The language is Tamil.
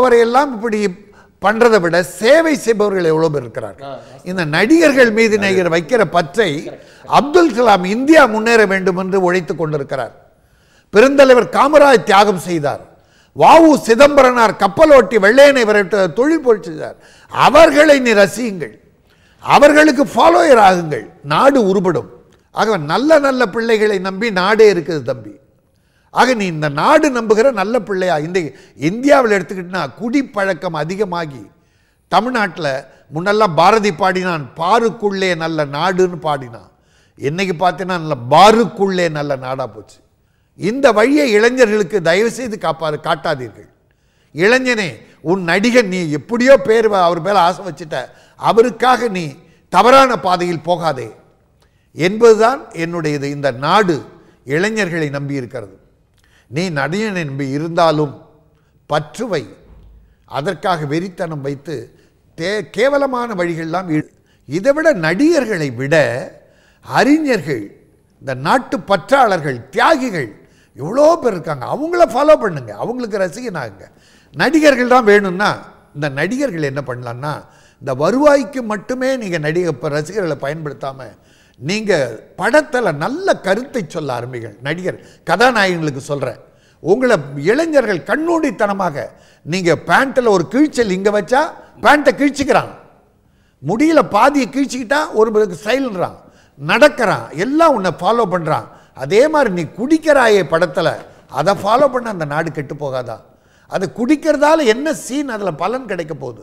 அவரையெல்லாம் இப்படி பண்றதை விட சேவை செய்பவர்கள் எவ்வளவு பேர் இருக்கிறார்கள்? இந்த நடிகர்கள் மீது நீங்கள் வைக்கிற பற்றை அப்துல் கலாம் இந்தியா முன்னேற வேண்டும் என்று உழைத்துக் கொண்டிருக்கிறார். பெருந்தலைவர் காமராஜ் தியாகம் செய்தார். வாவு சிதம்பரனார் கப்பலோட்டி வெள்ளையனை விரட்ட தொழில் போல் செய்தார். அவர்களை நீ ரசியுங்கள். அவர்களுக்கு ஃபாலோயர் ஆகுங்கள். நாடு உருப்படும் ஆக நல்ல நல்ல பிள்ளைகளை நம்பி நாடே இருக்குது தம்பி. ஆக நீ இந்த நாடு நம்புகிற நல்ல பிள்ளையா? இந்த இந்தியாவில் குடி குடிப்பழக்கம் அதிகமாகி தமிழ்நாட்டில் முன்னெல்லாம் பாரதி பாடினான் பாருக்குள்ளே நல்ல நாடுன்னு பாடினான். என்னைக்கு பார்த்தீங்கன்னா நல்ல பாருக்குள்ளே நல்ல நாடாக போச்சு. இந்த வழியை இளைஞர்களுக்கு தயவு செய்து காப்பாரு காட்டாதீர்கள். இளைஞனே உன் நடிகன் நீ எப்படியோ பேர் வ- அவர் மேலே ஆசை வச்சுட்ட. அவருக்காக நீ தவறான பாதையில் போகாதே. என்பதுதான் என்னுடையது இந்த நாடு இளைஞர்களை நம்பி இருக்கிறது நீ நடிகன் நம்பி இருந்தாலும் பற்றுவை. அதற்காக வெறித்தனம் வைத்து தே கேவலமான வழிகள்லாம் இதை விட நடிகர்களை விட அறிஞர்கள் இந்த நாட்டு பற்றாளர்கள் தியாகிகள் எவ்வளோ பேர் இருக்காங்க. அவங்கள ஃபாலோ பண்ணுங்க. அவங்களுக்கு ரசிகனாகுங்க நடிகர்கள் தான் வேணும்னா இந்த நடிகர்கள் என்ன பண்ணலான்னா இந்த வருவாய்க்கு மட்டுமே நீங்கள் நடிகர் இப்போ ரசிகர்களை பயன்படுத்தாமல் நீங்கள் படத்தில் நல்ல கருத்தை சொல்ல ஆரம்பிகள் நடிகர் கதாநாயகங்களுக்கு சொல்கிறேன் உங்களை இளைஞர்கள் கண்ணூடித்தனமாக நீங்கள் பேண்ட்டில் ஒரு கிழிச்சல் இங்கே வச்சா பேண்ட்டை கிழிச்சிக்கிறான். முடியல பாதியை கிழிச்சிக்கிட்டா ஒரு ஸ்டைல்ன்றான். நடக்கிறான். எல்லாம் உன்னை ஃபாலோ பண்ணுறான் அதே மாதிரி நீ குடிக்கிறாயே படத்தில் அதை ஃபாலோ பண்ண அந்த நாடு கெட்டு போகாதா? அது குடிக்கிறதால என்ன சீன் அதில் பலன் கிடைக்க போகுது?